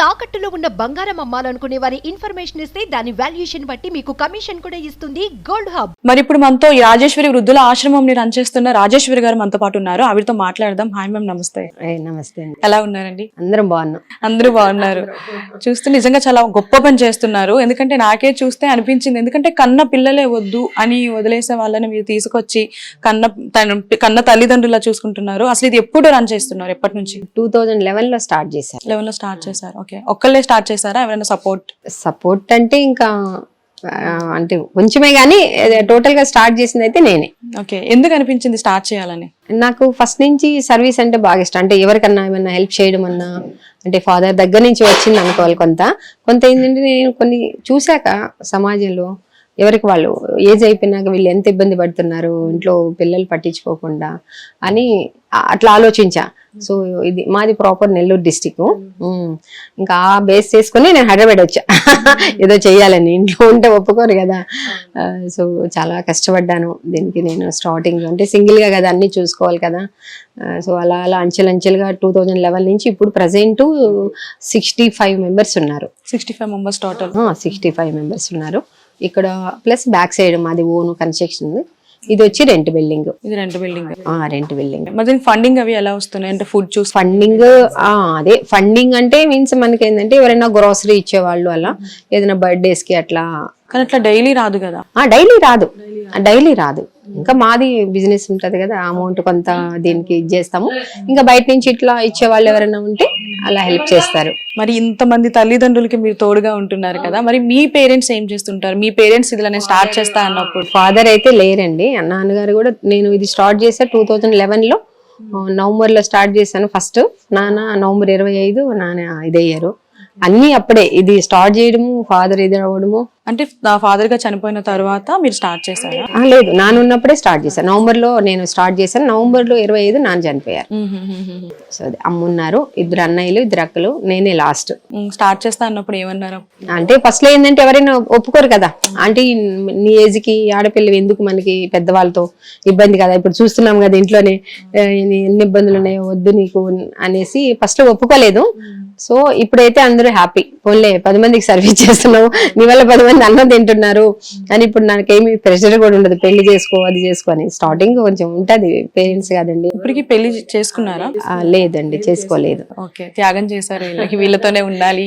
తాకట్టులో ఉన్న బంగారం అమ్మాలనుకునే వారి ఇన్ఫర్మేషన్ ఇస్తే దాని వాల్యుయేషన్ బట్టి మీకు కమిషన్ కూడా ఇస్తుంది గోల్డ్ హబ్. మరి ఇప్పుడు మనతో ఈ రాజేశ్వరి వృద్ధుల ఆశ్రమం రన్ చేస్తున్న రాజేశ్వరి గారు మనతో పాటు ఉన్నారు. ఆవిడతో మాట్లాడదాం. హాయ్ మ్యామ్ నమస్తే. నమస్తే అండి. ఎలా ఉన్నారండి? అందరం బాగున్నాం. అందరూ బాగున్నారు. చూస్తే నిజంగా చాలా గొప్ప పని చేస్తున్నారు. ఎందుకంటే నాకే చూస్తే అనిపించింది. ఎందుకంటే కన్న పిల్లలే వద్దు అని వదిలేసే వాళ్ళని మీరు తీసుకొచ్చి కన్న తన కన్న తల్లిదండ్రులా చూసుకుంటున్నారు. అసలు ఇది ఎప్పుడు రన్ చేస్తున్నారు? ఎప్పటి నుంచి? టూ థౌజండ్ లెవెన్లో స్టార్ట్ చేశారు. లెవెన్లో స్టార్ట్ చేశారు. ఓకే. ఒక్కళ్ళే స్టార్ట్ చేశారా? ఎవరైనా సపోర్ట్? సపోర్ట్ అంటే ఇంకా అంటే కొంచెమే కానీ టోటల్గా స్టార్ట్ చేసింది అయితే నేనే. ఓకే. ఎందుకు అనిపించింది స్టార్ట్ చేయాలని? నాకు ఫస్ట్ నుంచి సర్వీస్ అంటే బాగా ఇష్టం. అంటే ఎవరికన్నా ఏమన్నా హెల్ప్ చేయడం అన్నా అంటే ఫాదర్ దగ్గర నుంచి వచ్చింది అనుకోవాలి కొంత. కొంత ఏంటంటే నేను కొన్ని చూశాక సమాజంలో ఎవరికి వాళ్ళు ఏజ్ అయిపోయినాక వీళ్ళు ఎంత ఇబ్బంది పడుతున్నారు ఇంట్లో పిల్లలు పట్టించుకోకుండా అని అట్లా ఆలోచించా. సో ఇది మాది ప్రాపర్ నెల్లూరు డిస్టిక్ ఇంకా ఆ బేస్ చేసుకుని నేను హైదరాబాద్ వచ్చా. ఏదో చెయ్యాలని ఇంట్లో ఉంటే ఒప్పుకోరు కదా. సో చాలా కష్టపడ్డాను. దీనికి నేను స్టార్టింగ్ అంటే single గా కదా అన్ని చూసుకోవాలి కదా. సో అలా అలా అంచెలంచెలుగా టూ థౌజండ్ లెవెన్ నుంచి ఇప్పుడు ప్రజెంట్ సిక్స్టీ ఫైవ్ మెంబర్స్ ఉన్నారు. Sixty five members total sixty five members ఉన్నారు. ఇక్కడ ప్లస్ బ్యాక్ సైడ్ మాది ఓన్ కన్స్ట్రక్షన్ ఇది వచ్చి రెంట్ బిల్డింగ్. ఇది రెండు బిల్డింగ్. Rent building. మరి ఫండింగ్ అవి ఎలా వస్తున్నాయి? అంటే ఫుడ్ చూసి ఫండింగ్ అదే. ఫండింగ్ అంటే మీన్స్ మనకి ఏంటంటే ఎవరైనా గ్రోసరీ ఇచ్చేవాళ్ళు అలా ఏదైనా బర్త్డేస్కి అట్లా. కానీ అట్లా డైలీ రాదు కదా. ఆ డైలీ రాదు. డైలీ రాదు. ఇంకా మాది బిజినెస్ ఉంటది కదా అమౌంట్ కొంత దీనికి ఇచ్చేస్తాము ఇంకా బయట నుంచి ఇట్లా ఇచ్చే వాళ్ళు ఎవరైనా ఉంటే అలా హెల్ప్ చేస్తారు. మరి ఇంతమంది తల్లిదండ్రులకి మీరు తోడుగా ఉంటున్నారు కదా మరి మీ పేరెంట్స్ ఏం చేస్తుంటారు? మీ పేరెంట్స్ నేను స్టార్ట్ చేస్తా అన్నప్పుడు? ఫాదర్ అయితే లేరండి. నాన్నగారు కూడా నేను ఇది స్టార్ట్ చేసా టూ థౌజండ్ లెవెన్లో నవంబర్లో స్టార్ట్ చేశాను ఫస్ట్ నాన్న నవంబర్ ఇరవై ఐదు నాన్న ఇదయ్యారు. అన్ని అప్పుడే. ఇది స్టార్ట్ చేయడము ఫాదర్ ఇది అవ్వడము. అంటే నా ఫాదర్గా చనిపోయిన తర్వాత మీరు స్టార్ట్ చేశారా? లేదు. నాన్న ఉన్నప్పుడే స్టార్ట్ చేశాను నవంబర్లో నేను స్టార్ట్ చేశాను. నవంబర్లో ఇరవై ఐదు నాన్న చనిపోయారు. సో అది అమ్మ ఉన్నారు. ఇద్దరు అన్నయ్యలు ఇద్దరు అక్కలు. నేనే లాస్ట్ స్టార్ట్ చేస్తా అన్నప్పుడు ఏమన్నారు? అంటే ఫస్ట్లో ఏంటంటే ఎవరైనా ఒప్పుకోరు కదా. అంటే నీ ఏజ్కి ఆడపిల్ల ఎందుకు మనకి పెద్దవాళ్ళతో ఇబ్బంది కదా? ఇప్పుడు చూస్తున్నాం కదా ఇంట్లోనే ఎన్ని ఎన్ని ఇబ్బందులు ఉన్నాయో వద్దు నీకు అనేసి ఫస్ట్లో ఒప్పుకోలేదు. సో ఇప్పుడైతే అందరూ హ్యాపీ. పోన్లే పది మందికి సర్వీస్ చేస్తున్నావు. నీ వల్ల పది మంది అన్నం తింటున్నారు. అని ఇప్పుడు నాకేమి ప్రెషర్ కూడా ఉండదు. పెళ్ళి చేసుకో అది చేసుకో అని. స్టార్టింగ్ కొంచెం ఉంటది. పేరెంట్స్ కాదండి. ఇప్పటికి పెళ్ళి చేసుకున్నారా? లేదండి. చేసుకోలేదు. ఓకే. త్యాగం చేశారు వీళ్ళతోనే ఉండాలి.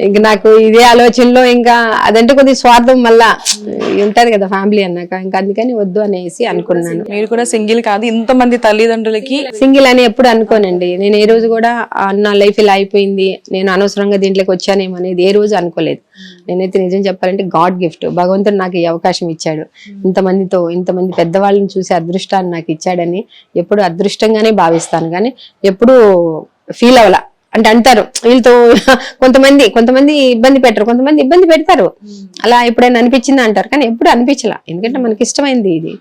ఇంక నాకు ఇదే ఆలోచనలో ఇంకా అదంటే కొద్దిగా స్వార్థం మళ్ళా ఉంటది కదా ఫ్యామిలీ అన్నాక. ఇంకా అందుకని వద్దు అనేసి అనుకున్నాను. మీరు కూడా సింగిల్ కాదు. ఇంతమంది తల్లిదండ్రులకి సింగిల్ అని ఎప్పుడు అనుకోనండి. నేను ఏ రోజు కూడా "ఆ, నా లైఫ్ ఇలా అయిపోయింది నేను అనవసరంగా దీంట్లోకి వచ్చానేమో అనేది ఏ రోజు అనుకోలేదు. నేనైతే నిజం చెప్పాలంటే గాడ్ గిఫ్ట్. భగవంతుడు నాకు ఈ అవకాశం ఇచ్చాడు. ఇంతమందితో ఇంతమంది పెద్దవాళ్ళని చూసి అదృష్టాన్ని నాకు ఇచ్చాడని ఎప్పుడు అదృష్టంగానే భావిస్తాను. కానీ ఎప్పుడు ఫీల్ అవ్వాల. అంటే అంటారు వీళ్ళతో కొంతమంది కొంతమంది ఇబ్బంది పెట్టరు కొంతమంది ఇబ్బంది పెడతారు. అలా ఎప్పుడైనా అనిపించిందా అంటారు? కానీ ఎప్పుడు అనిపించలా. ఎందుకంటే మనకి ఇష్టమైంది ఇది.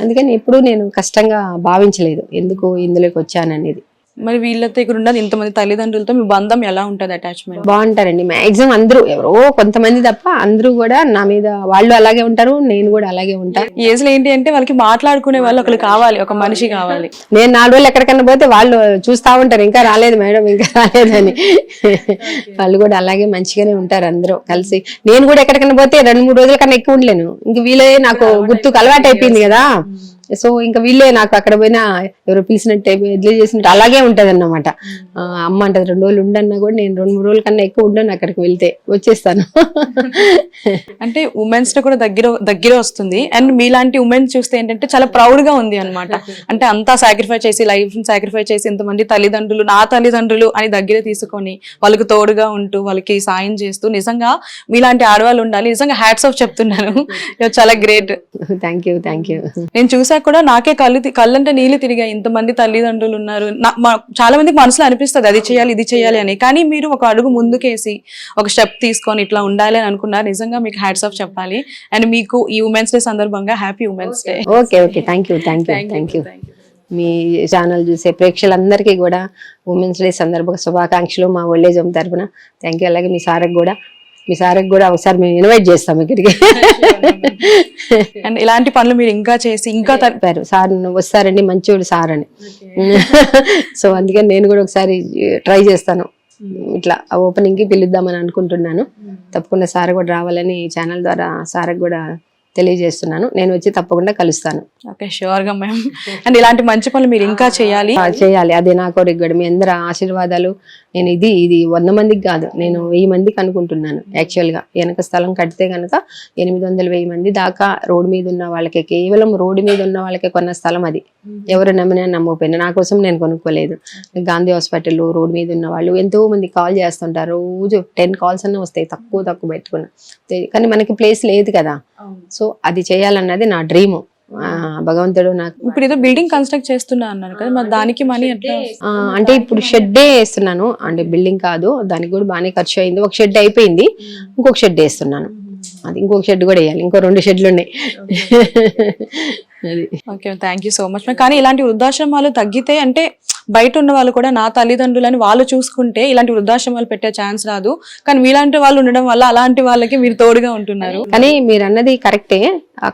అందుకని ఎప్పుడు నేను కష్టంగా భావించలేదు. ఎందుకు ఇందులోకి వచ్చాననేది. మరి వీళ్ళతో ఇక్కడ ఉన్నది ఇంతమంది తల్లిదండ్రులతో మీ బంధం ఎలా ఉంటది అటాచ్మెంట్ బాగుంటారండి. మాక్సిమం అందరూ ఎవరో కొంతమంది తప్ప అందరూ కూడా నా మీద వాళ్ళు అలాగే ఉంటారు నేను కూడా అలాగే ఉంటా ఈ ఏజ్లో ఏంటి అంటే వాళ్ళకి మాట్లాడుకునే వాళ్ళు ఒకరు కావాలి ఒక మనిషి కావాలి. నేను నాలుగు రోజులు ఎక్కడికన్నా పోతే వాళ్ళు చూస్తా ఉంటారు ఇంకా రాలేదు మేడం ఇంకా రాలేదని. వాళ్ళు కూడా అలాగే మంచిగానే ఉంటారు అందరూ కలిసి. నేను కూడా ఎక్కడికన్నా పోతే రెండు మూడు రోజుల కన్నా ఎక్కువ ఉండలేను. ఇంక వీళ్ళే నాకు గుర్తుకు అలవాటు అయిపోయింది కదా సో ఇంకా వీళ్ళే నాకు అక్కడ పోయినా ఎవరో పిలిచినట్టు ఎడ్లీ చేసినట్టు అలాగే ఉంటది అన్నమాట అమ్మ అంటది రెండు రోజులు ఉండన్నా కూడా నేను రెండు మూడు రోజుల కన్నా ఎక్కువ ఉండను అక్కడికి వెళ్తే వచ్చేస్తాను. అంటే ఉమెన్స్ కూడా దగ్గర దగ్గర వస్తుంది. అండ్ మీలాంటి ఉమెన్స్ చూస్తే ఏంటంటే చాలా ప్రౌడ్గా ఉంది అన్నమాట. అంటే అంతా సాక్రిఫై చేసి లైఫ్ సాక్రిఫై చేసి ఇంతమంది తల్లిదండ్రులు నా తల్లిదండ్రులు అని దగ్గర తీసుకొని వాళ్ళకి తోడుగా ఉంటూ వాళ్ళకి సాయం చేస్తూ నిజంగా మీలాంటి ఆడవాళ్ళు ఉండాలి. నిజంగా హ్యాట్స్ ఆఫ్ చెప్తున్నాను. చాలా great thank you thank you నేను చూసాక కూడా నాకే కళ్ళు కళ్ళంటే నీళ్ళు తిరిగాయి. ఇంతమంది తల్లిదండ్రులు ఉన్నారు. చాలా మందికి మనసులో అనిపిస్తుంది అది చేయాలి ఇది చేయాలి అని. కానీ మీరు ఒక అడుగు ముందుకేసి ఒక స్టెప్ తీసుకొని ఇట్లా ఉండాలి అని అనుకున్నారు నిజంగా మీకు హ్యాట్స్ ఆఫ్ చెప్పాలి. అండ్ మీకు ఈ ఉమెన్స్ డే సందర్భంగా happy women's day. Okay okay thank you thank you thank you me channel చూసే ప్రేక్షకులందరికీ కూడా ఉమెన్స్ డే సందర్భంగా శుభాకాంక్షలు మా ఓల్డేజ్ హోమ్ తరపున. థ్యాంక్ యూ అలాగే మీ సార్కి కూడా మీ సార్కి కూడా ఒకసారి మేము ఇన్వైట్ చేస్తాం ఇక్కడికి. అండ్ ఇలాంటి పనులు మీరు ఇంకా చేసి ఇంకా త- చెప్పారు. సార్ వస్తారండి మంచోడు సార్ అని. సో అందుకని నేను కూడా ఒకసారి ట్రై చేస్తాను. ఇట్లా ఓపెనింగ్కి పిలుద్దామని అనుకుంటున్నాను. తప్పకుండా సార్ కూడా రావాలని ఛానల్ ద్వారా సార్కి కూడా తెలియజేస్తున్నాను. నేను వచ్చి తప్పకుండా కలుస్తాను. ఓకే షూర్గా మ్యామ్ అండ్ ఇలాంటి మంచి పనులు మీరు ఇంకా చేయాలి? చేయాలి. అదే నా కోరిక కూడా. మీ అందరి ఆశీర్వాదాలు. నేను ఇది ఇది వంద మందికి కాదు. నేను వెయ్యి మందికి అనుకుంటున్నాను యాక్చువల్గా. వెనక స్థలం కడితే కనుక ఎనిమిది వందల వెయ్యి మంది దాకా రోడ్డు మీద ఉన్న వాళ్ళకి కేవలం రోడ్డు మీద ఉన్న వాళ్ళకే కొన్న స్థలం అది. ఎవరు నమ్మినా నమ్మకపోయినా నా కోసం నేను కొనుక్కోలేదు. గాంధీ హాస్పిటల్ రోడ్డు మీద ఉన్న వాళ్ళు ఎంతో మంది కాల్ చేస్తుంటారు. రోజు టెన్ కాల్స్ అన్న వస్తాయి. తక్కువ తక్కువ పెట్టుకున్నా. కానీ మనకి ప్లేస్ లేదు కదా. సో అది చేయాలన్నది నా డ్రీమ్. భగవంతుడు నాకు ఇప్పుడు ఏదో బిల్డింగ్ కన్స్ట్రక్ట్ చేస్తున్నా అన్నారు కదా మరి దానికి మనీ అంటే ఇప్పుడు షెడ్డే వేస్తున్నాను. అంటే బిల్డింగ్ కాదు దానికి కూడా బాగానే ఖర్చు అయింది. ఒక షెడ్ అయిపోయింది ఇంకొక షెడ్ వేస్తున్నాను. అది ఇంకొక షెడ్ కూడా వేయాలి. ఇంకో రెండు షెడ్లు ఉన్నాయి. Okay. Thank you so much కానీ ఇలాంటి వృద్ధాశ్రమాలు తగ్గితే అంటే బయట ఉన్న వాళ్ళు కూడా నా తల్లిదండ్రులని వాళ్ళు చూసుకుంటే ఇలాంటి వృద్ధాశ్రమాలు పెట్టే ఛాన్స్ రాదు. కానీ మీలాంటి వాళ్ళు ఉండడం వల్ల అలాంటి వాళ్ళకి మీరు తోడుగా ఉంటున్నారు. కానీ మీరు అన్నది కరెక్టే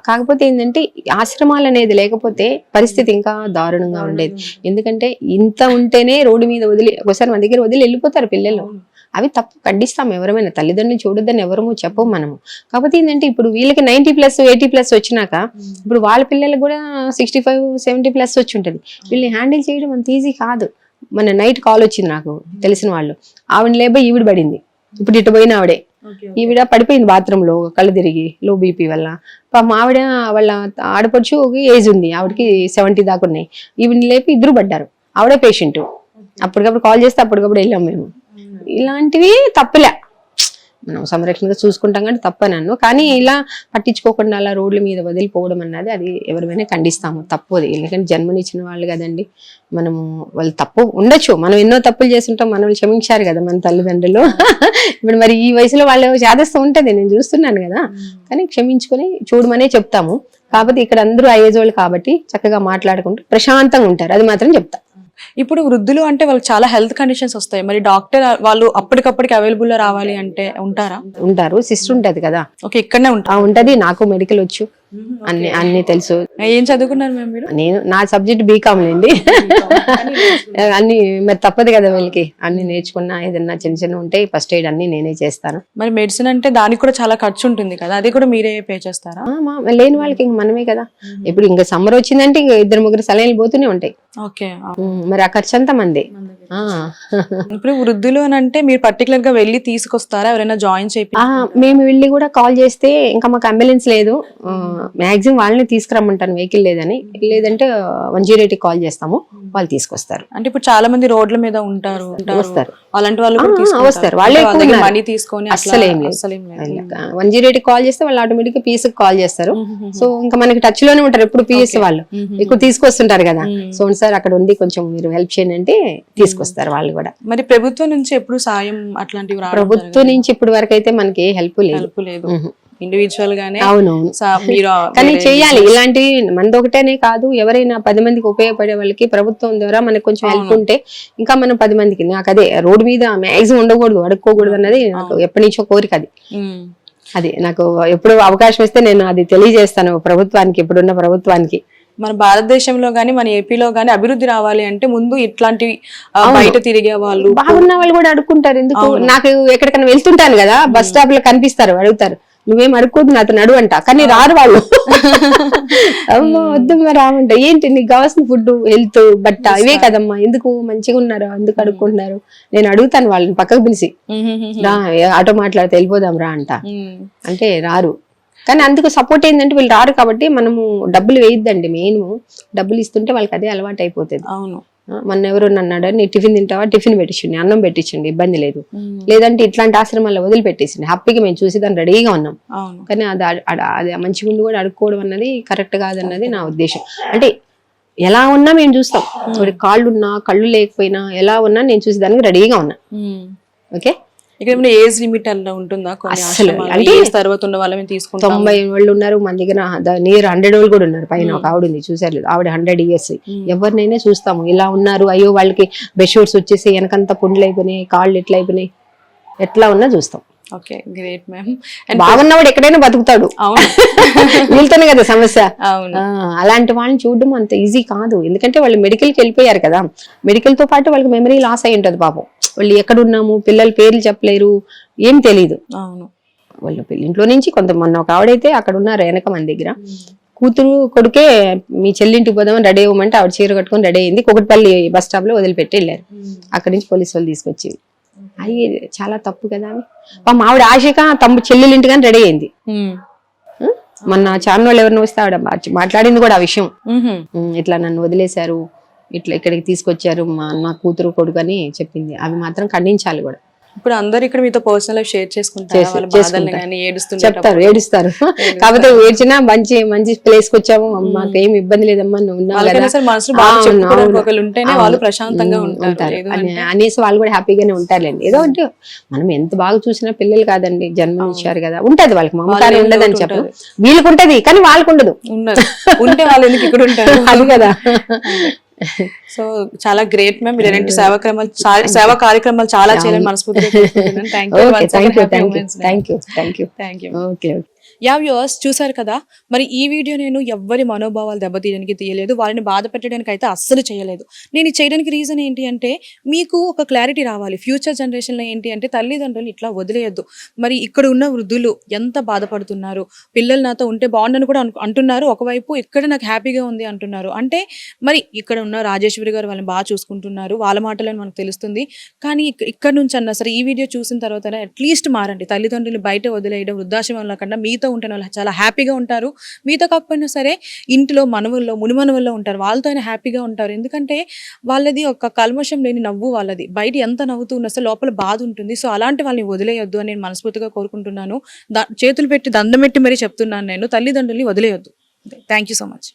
కాకపోతే ఏంటంటే ఆశ్రమాలు అనేది లేకపోతే పరిస్థితి ఇంకా దారుణంగా ఉండేది. ఎందుకంటే ఇంత ఉంటేనే రోడ్డు మీద వదిలి ఒకసారి మన దగ్గర వదిలి వెళ్ళిపోతారు పిల్లలు. అవి తప్పు ఖండిస్తాం ఎవరైనా తల్లిదండ్రులు చూడొద్దని ఎవరము చెప్పము మనము. కాకపోతే ఏంటంటే ఇప్పుడు వీళ్ళకి నైన్టీ ప్లస్ ఎయిటీ ప్లస్ వచ్చినాక ఇప్పుడు వాళ్ళ పిల్లలకు కూడా సిక్స్టీ ఫైవ్ సెవెంటీ ప్లస్ వచ్చి ఉంటుంది. వీళ్ళని హ్యాండిల్ చేయడం అంత ఈజీ కాదు. మన నైట్ కాల్ వచ్చింది నాకు తెలిసిన వాళ్ళు. ఆవిడ లేబో ఈవిడ పడింది. ఇప్పుడు ఇటు పోయిన ఆవిడే. ఈవిడ పడిపోయింది బాత్రూమ్లో కళ్ళు తిరిగి లో బీపీ వల్ల. పాపం ఆవిడ వాళ్ళ ఆడపడుచు ఏజ్ ఉంది. ఆవిడకి సెవెంటీ దాకా ఉన్నాయి. ఈవిని లేపి ఇద్దరు పడ్డారు. ఆవిడే పేషెంట్ అప్పటికప్పుడు కాల్ చేస్తే అప్పటికప్పుడు వెళ్ళాం మేము. ఇలాంటివి తప్పులే. మనం సంరక్షణగా చూసుకుంటాం కానీ తప్పనన్ను. కానీ ఇలా పట్టించుకోకుండా అలా రోడ్ల మీద వదిలిపోవడం అన్నది అది ఎవరిమైనా ఖండిస్తాము. తప్పు అది ఎందుకంటే జన్మనిచ్చిన వాళ్ళు కదండి. మనము వాళ్ళు తప్పు ఉండొచ్చు. మనం ఎన్నో తప్పులు చేస్తుంటాం. మనల్ని క్షమించారు కదా మన తల్లిదండ్రులు. ఇప్పుడు మరి ఈ వయసులో వాళ్ళు చేదస్తూ ఉంటది. నేను చూస్తున్నాను కదా. కానీ క్షమించుకొని చూడమనే చెప్తాము. కాకపోతే ఇక్కడ అందరూ వాళ్ళు కాబట్టి చక్కగా మాట్లాడుకుంటూ ప్రశాంతంగా ఉంటారు. అది మాత్రం చెప్తా. ఇప్పుడు వృద్ధులు అంటే వాళ్ళకి చాలా హెల్త్ కండిషన్స్ వస్తాయి. మరి డాక్టర్ వాళ్ళు అప్పటికప్పటికి అవైలబుల్ రావాలి అంటే ఉంటారా? ఉంటారు. సిస్టర్ ఉంటది కదా. ఓకే ఇక్కడనే ఉంటా. ఉంటది. నాకు మెడికల్ వచ్చు. అన్ని అన్ని తెలుసు. ఏం చదువుకున్నారు మీరు? నేను నా సబ్జెక్ట్ బీకామ్ లేండి అన్ని మరి తప్పదు కదా వీళ్ళకి. అన్ని నేర్చుకున్నా ఏదన్నా చిన్న చిన్న ఉంటే ఫస్ట్ ఎయిడ్ అన్ని నేనే చేస్తాను. మరి మెడిసిన్ అంటే దానికి కూడా చాలా ఖర్చు ఉంటుంది కదా. అది కూడా మీరే పే చేస్తారా? లేని వాళ్ళకి ఇంక మనమే కదా. ఇప్పుడు ఇంకా సమ్మర్ వచ్చిందంటే ఇంకా ఇద్దరు ముగ్గురు సలైన్లు పోతూనే ఉంటాయి. ఓకే ఉమ్, మరి ఆ ఖర్చు అంతా మంది. ఇప్పుడు వృద్ధులు అని అంటే మీరు పర్టికులర్గా వెళ్ళి తీసుకొస్తారా? ఎవరైనా జాయిన్ చేపి ఆ, మేము వెళ్ళి కూడా కాల్ చేస్తే ఇంకా మాకు అంబులెన్స్ లేదు. మాక్సిమం వాళ్ళని తీసుకురమ్మంటాను. వెహికల్ లేదని. లేదంటే వన్ జీరో కాల్ చేస్తాము. వాళ్ళు తీసుకొస్తారు. అంటే ఇప్పుడు చాలా మంది రోడ్ల మీద ఉంటారు. వస్తారు. అలాంటి వాళ్ళు. వస్తారు. వాళ్ళే. మనీ తీసుకొని అట్లా అస్సలేం లేదు. వన్ జీరో కాల్ చేస్తే వాళ్ళు ఆటోమేటిక్గా పిఎస్ కాల్ చేస్తారు. సో ఇంకా మనకి టచ్లోనే ఉంటారు. ఎప్పుడు పిఎస్ వాళ్ళు. ఎక్కువ తీసుకొస్తుంటారు కదా. సో సార్ అక్కడ ఉంది కొంచెం మీరు హెల్ప్ చేయండి అంటే తీసుకొస్తారు వాళ్ళు కూడా. మరి ప్రభుత్వం నుంచి ఎప్పుడు సాయం అట్లాంటివి ప్రభుత్వం నుంచి ఇప్పటి వరకు అయితే మనకి హెల్ప్ లేదు. ఇండివిజువల్ గానే అవునవును. కానీ వేరే చెయ్యాలి ఇలాంటి మనది ఒకటేనే కాదు. ఎవరైనా పది మందికి ఉపయోగపడే వాళ్ళకి ప్రభుత్వం ద్వారా మనకు కొంచెం హెల్ప్ ఉంటే ఇంకా మనం పది మందికి నాకు అదే రోడ్డు మీద మ్యాక్సిమం ఉండకూడదు అడుక్కోకూడదు అన్నది నాకు ఎప్పటి నుంచో కోరిక అది. అది నాకు ఎప్పుడు అవకాశం వస్తే నేను అది తెలియజేస్తాను ప్రభుత్వానికి ఇప్పుడున్న ప్రభుత్వానికి. మన భారతదేశంలో గానీ మన ఏపీలో గానీ అభివృద్ధి రావాలి అంటే ముందు ఇట్లాంటి బయట తిరిగే వాళ్ళు బాగున్న వాళ్ళు కూడా అడుక్కుంటారు. ఎందుకు? నాకు ఎక్కడికైనా వెళ్తుంటాను కదా బస్ స్టాప్లో కనిపిస్తారు అడుగుతారు. నువ్వేం అడుక్కోదు నాతో నడు అంట. కానీ రారు వాళ్ళు. అమ్మా వద్దు మరి రామంట. ఏంటి నీకు కావాల్సిన ఫుడ్ హెల్త్ బట్ట ఇవే కదమ్మా. ఎందుకు? మంచిగా ఉన్నారు? ఎందుకు అడుక్కుంటున్నారు? నేను అడుగుతాను వాళ్ళని పక్కకు పిలిచి. రా ఆటో మాట్లాడితే వెళ్ళిపోదాం రా అంట. అంటే రారు. కానీ అందుకు సపోర్ట్ ఏంటంటే వీళ్ళు రారు కాబట్టి మనము డబ్బులు వేయద్దండి మెయిన్ డబ్బులు ఇస్తుంటే వాళ్ళకి అదే అలవాటు అయిపోతుంది. అవును. మొన్న ఎవరు అన్నాడు నీ టిఫిన్ తింటావా? టిఫిన్ పెట్టించండి అన్నం పెట్టించండి ఇబ్బంది లేదు. లేదంటే ఇట్లాంటి ఆశ్రమాల్లో వదిలిపెట్టేసింది హ్యాపీగా మేము చూసి దాన్ని రెడీగా ఉన్నాం. కానీ అది అది మంచి గుండు కూడా అడుక్కోవడం అన్నది కరెక్ట్ కాదన్నది నా ఉద్దేశం. అంటే ఎలా ఉన్నా మేము చూస్తాం. కాళ్ళు ఉన్నా కళ్ళు లేకపోయినా ఎలా ఉన్నా నేను చూసి దానికి రెడీగా ఉన్నా. ఓకే? ఇక్కడ ఏమైనా ఏజ్ లిమిట్ అలా ఉంటుందా. ఆశ్రమాలు? అంటే తర్వాత ఉన్న వాళ్ళని తీసుకుంటాం తొంభై వాళ్ళు ఉన్నారు మన దగ్గర నియర్ హండ్రెడ్ వాళ్ళు కూడా ఉన్నారు. పైన ఒక ఆవిడ ఉంది చూసారు లేదు ఆవిడ హండ్రెడ్ ఇయర్స్. ఎవరినైనా చూస్తాము ఇలా ఉన్నారు అయ్యో వాళ్ళకి బెడ్షీట్స్ వచ్చేసి వెనకంతా పుండ్లు అయిపోయినాయి కాళ్ళు ఎట్లా అయిపోయినాయి. ఎట్లా ఉన్నా చూస్తాం. Okay great ma'am. బాగున్నవాడు ఎక్కడైనా బతుకుతాడు. వీళ్ళతోనే కదా సమస్య. అలాంటి వాళ్ళని చూడడం అంత ఈజీ కాదు. ఎందుకంటే వాళ్ళు మెడికల్కి వెళ్ళిపోయారు కదా. మెడికల్తో పాటు వాళ్ళకి మెమరీ లాస్ అయి ఉంటది పాపం. వాళ్ళు ఎక్కడ ఉన్నాము పిల్లల పేర్లు చెప్పలేరు ఏం తెలియదు అవును. వాళ్ళు పిల్ల- ఇంట్లో నుంచి కొంత మొన్న ఒక ఆవిడైతే అక్కడ ఉన్నారు వెనక మన దగ్గర. కూతురు కొడుకే మీ చెల్లింటికి పోదామని రెడీ అవ్వమంటే ఆవిడ చీర కట్టుకొని రెడీ అయింది. కుకట్పల్లి బస్ స్టాప్లో వదిలిపెట్టి వెళ్ళారు. అక్కడి నుంచి పోలీసు వాళ్ళు తీసుకొచ్చి అది చాలా తప్పు కదా అని. పాపం ఆవిడ ఆశగా తమ్ము చెల్లెలింటిగాని రెడీ అయింది? మొన్న చాన్ వాళ్ళు ఎవరిని వస్తే ఆవిడ మా- మాట్లాడింది కూడా ఆ విషయం. ఇట్లా నన్ను వదిలేశారు ఇట్లా ఇక్కడికి తీసుకొచ్చారు మా అన్న కూతురు కొడుకు అని చెప్పింది. అవి మాత్రం ఖండించాలి కూడా. ఇప్పుడు అందరు ఇక్కడ మీతో పర్సనల్ షేర్ చేసుకుంటారు. చెప్తారు ఏడుస్తారు. కాకపోతే ఏడ్చినా మంచి మంచి ప్లేస్కి వచ్చాము. మాకు ఏం ఇబ్బంది లేదమ్మా. వాళ్ళు ప్రశాంతంగా ఉంటారు. అని- అనేసి వాళ్ళు కూడా హ్యాపీగానే ఉంటారులేండి. ఏదో అంటే మనం ఎంత బాగా చూసినా పిల్లలు కాదండి జన్మ ఇచ్చారు కదా. ఉంటది వాళ్ళకి మమకారం ఉండదని లోటు చెప్పదు వీళ్ళకి ఉంటది కానీ వాళ్ళకు ఉండదు. ఉండదు. ఉంటే వాళ్ళు ఎందుకు ఇక్కడ ఉంటారు? అది కదా. సో చాలా గ్రేట్ మ్యామ్. మీరు ఎలాంటి సేవా క్రమాలు సేవా కార్యక్రమాలు చాలా చేయాలని మనస్ఫూర్తిగా thank you thank you thank you thank you yeah viewers చూసారు కదా? మరి ఈ వీడియో నేను ఎవ్వరి మనోభావాలు దెబ్బతీయడానికి తీయలేదు. వాళ్ళని బాధ పెట్టడానికి అయితే అస్సలు చేయలేదు. నేను చేయడానికి రీజన్ ఏంటి అంటే మీకు ఒక క్లారిటీ రావాలి. ఫ్యూచర్ జనరేషన్లో ఏంటి అంటే తల్లిదండ్రులు ఇట్లా వదిలేయద్దు. మరి ఇక్కడ ఉన్న వృద్ధులు ఎంత బాధపడుతున్నారు? పిల్లలు నాతో ఉంటే బాగుండని కూడా అంటున్నారు. ఒకవైపు ఇక్కడ నాకు హ్యాపీగా ఉంది అంటున్నారు. అంటే మరి ఇక్కడ ఉన్న రాజేశ్వరి గారు వాళ్ళని బాగా చూసుకుంటున్నారు. వాళ్ళ మాటలను మనకు తెలుస్తుంది. కానీ ఇక్కడ నుంచి అన్నా సరే ఈ వీడియో చూసిన తర్వాత అట్లీస్ట్ మారండి. తల్లిదండ్రులు బయట వదిలేయడం వృద్ధాశ్రమంలో కన్నా మీతో ఉంటే వాళ్ళు చాలా హ్యాపీగా ఉంటారు. మీతో కాకపోయినా సరే ఇంటిలో మనవుల్లో మునిమనవుల్లో ఉంటారు. వాళ్ళతో అయినా హ్యాపీగా ఉంటారు. ఎందుకంటే వాళ్ళది ఒక కల్మషం లేని నవ్వు వాళ్ళది. బయట ఎంత నవ్వుతూ ఉన్నా సరే లోపల బాధ ఉంటుంది. సో అలాంటి వాళ్ళని వదిలేయొద్దు అని నేను మనస్ఫూర్తిగా కోరుకుంటున్నాను. చేతులు పెట్టి దండం పెట్టి మరీ చెప్తున్నాను నేను. తల్లిదండ్రుల్ని వదిలేయొద్దు. Thank you so much.